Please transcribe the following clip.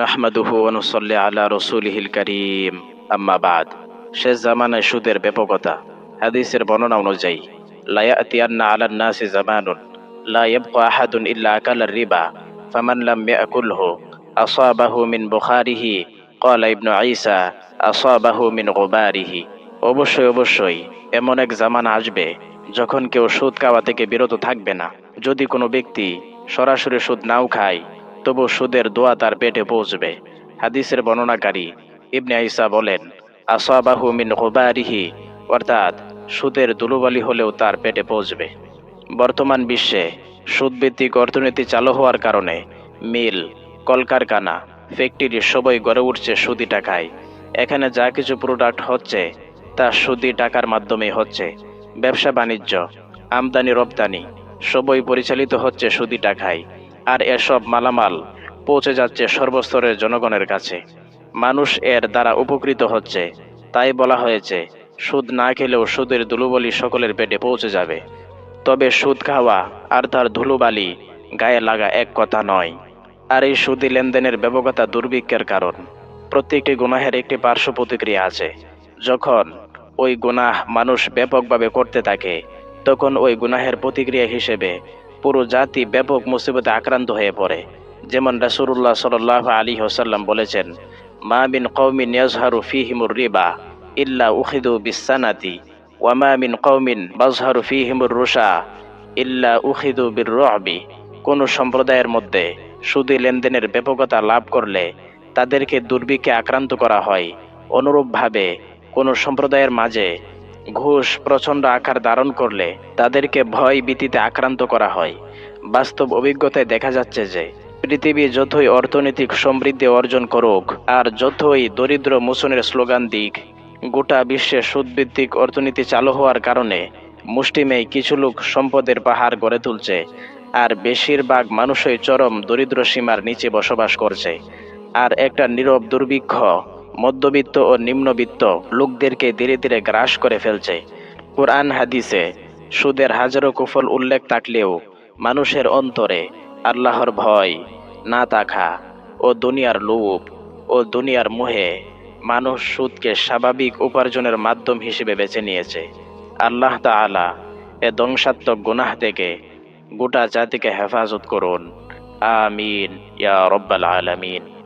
নাহমাদুহু অনুসল্লি আলা রসুলিহিল করিম। আম্মাবাদ শেষ জামানায় সুদের ব্যাপকতা। হাদিসের বর্ণনা অনুযায়ী লায়াতিয়ান্না আলান নাসি জামানুন, লা আহাদুন ইল্লা আকাল রিবা, ফামান লাম ইয়াকুলহু, আসাবাহু মিন বুখারিহি, ক্বালা ইবনু ঈসা, আসাবাহু মিন গুবারিহি। অবশ্যই অবশ্যই, এমন এক জামানা আসবে, যখন কেউ সুদ খাওয়া থেকে বিরত থাকবে না। যদি কোনো ব্যক্তি সরাসরি সুদ নাও খায় তবু সুদের দোয়া তার পেটে পৌঁছবে। হাদিসের বর্ণনাকারী ইবনে আইসা বলেন, আসাবাহু মিন গুবারিহি অর্থাৎ সুদের দুলুবালি হলেও তার পেটে পৌঁছবে। বর্তমান বিশ্বে সুদভিত্তিক অর্থনীতি চালু হওয়ার কারণে মিল, কলকারখানা, ফ্যাক্টরি সবই গড়ে উঠছে সুদি টাকায়। এখানে যা কিছু প্রোডাক্ট হচ্ছে, তা সুদি টাকার মাধ্যমে হচ্ছে। ব্যবসা বাণিজ্য আমদানি রপ্তানি সবই পরিচালিত হচ্ছে সুদি টাকায়। আর এসব মালামাল পৌঁছে যাচ্ছে সর্বস্তরের জনগণের কাছে। মানুষ এর দ্বারা উপকৃত হচ্ছে। তাই বলা হয়েছে, সুদ না খেলেও সুদের ধুলোবলি সকলের পেটে পৌঁছে যাবে। তবে সুদ খাওয়া আর তার ধুলোবালি গায়ে লাগা এক কথা নয়। আর এই সুদি লেনদেনের ব্যাপকতা দুর্ভিক্ষের কারণ। প্রত্যেকটি গুনাহের একটি পার্শ্ব প্রতিক্রিয়া আছে। যখন ওই গুনাহ মানুষ ব্যাপকভাবে করতে থাকে, তখন ওই গুনাহের প্রতিক্রিয়া হিসেবে পুরো জাতি ব্যাপক মুসিবতে আক্রান্ত হয়ে পড়ে। যেমন রাসুল্লাহ সাল আলী হোসাল্লাম বলেছেন, মা বিন কৌমিন ইয়াজহারু ফিহিমুর রিবা ইল্লা উখিদু বিসানাতি ওয়ামা মিন কৌমিন বাজহারু ফিহিমুর রুশা ইল্লা উখিদু বির রবি কোনো সম্প্রদায়ের মধ্যে সুদি লেনদেনের ব্যাপকতা লাভ করলে তাদেরকে দুর্ভিক্ষে আক্রান্ত করা হয়। অনুরূপভাবে কোনো সম্প্রদায়ের মাঝে ঘুষ প্রচণ্ড আকার ধারণ করলে তাদেরকে ভয় ভীতিতে আক্রান্ত করা হয়। বাস্তব অভিজ্ঞতায় দেখা যাচ্ছে যে, পৃথিবী যতই অর্থনৈতিক সমৃদ্ধি অর্জন করুক, আর যতই দরিদ্র মোচনের স্লোগান দিক, গোটা বিশ্বে সুদভিত্তিক অর্থনীতি চালু হওয়ার কারণে মুষ্টিমেয় কিছু লোক সম্পদের পাহাড় গড়ে তুলছে, আর বেশিরভাগ মানুষই চরম দরিদ্র সীমার নিচে বসবাস করছে। আর একটা নীরব দুর্ভিক্ষ মধ্যবিত্ত ও নিম্নবিত্ত লোকদেরকে ধীরে ধীরে গ্রাস করে ফেলছে। কোরআন হাদিসে সুদের হাজারো কুফল উল্লেখ থাকলেও মানুষের অন্তরে আল্লাহর ভয় না থাকা ও দুনিয়ার লোভ ও দুনিয়ার মোহে মানুষ সুদকে স্বাভাবিক উপার্জনের মাধ্যম হিসেবে বেছে নিয়েছে। আল্লাহ তাআলা এ ধ্বংসাত্মক গুনাহ থেকে গোটা জাতিকে হেফাজত করুন। আমিন। ইয়া রব্বাল আলামিন।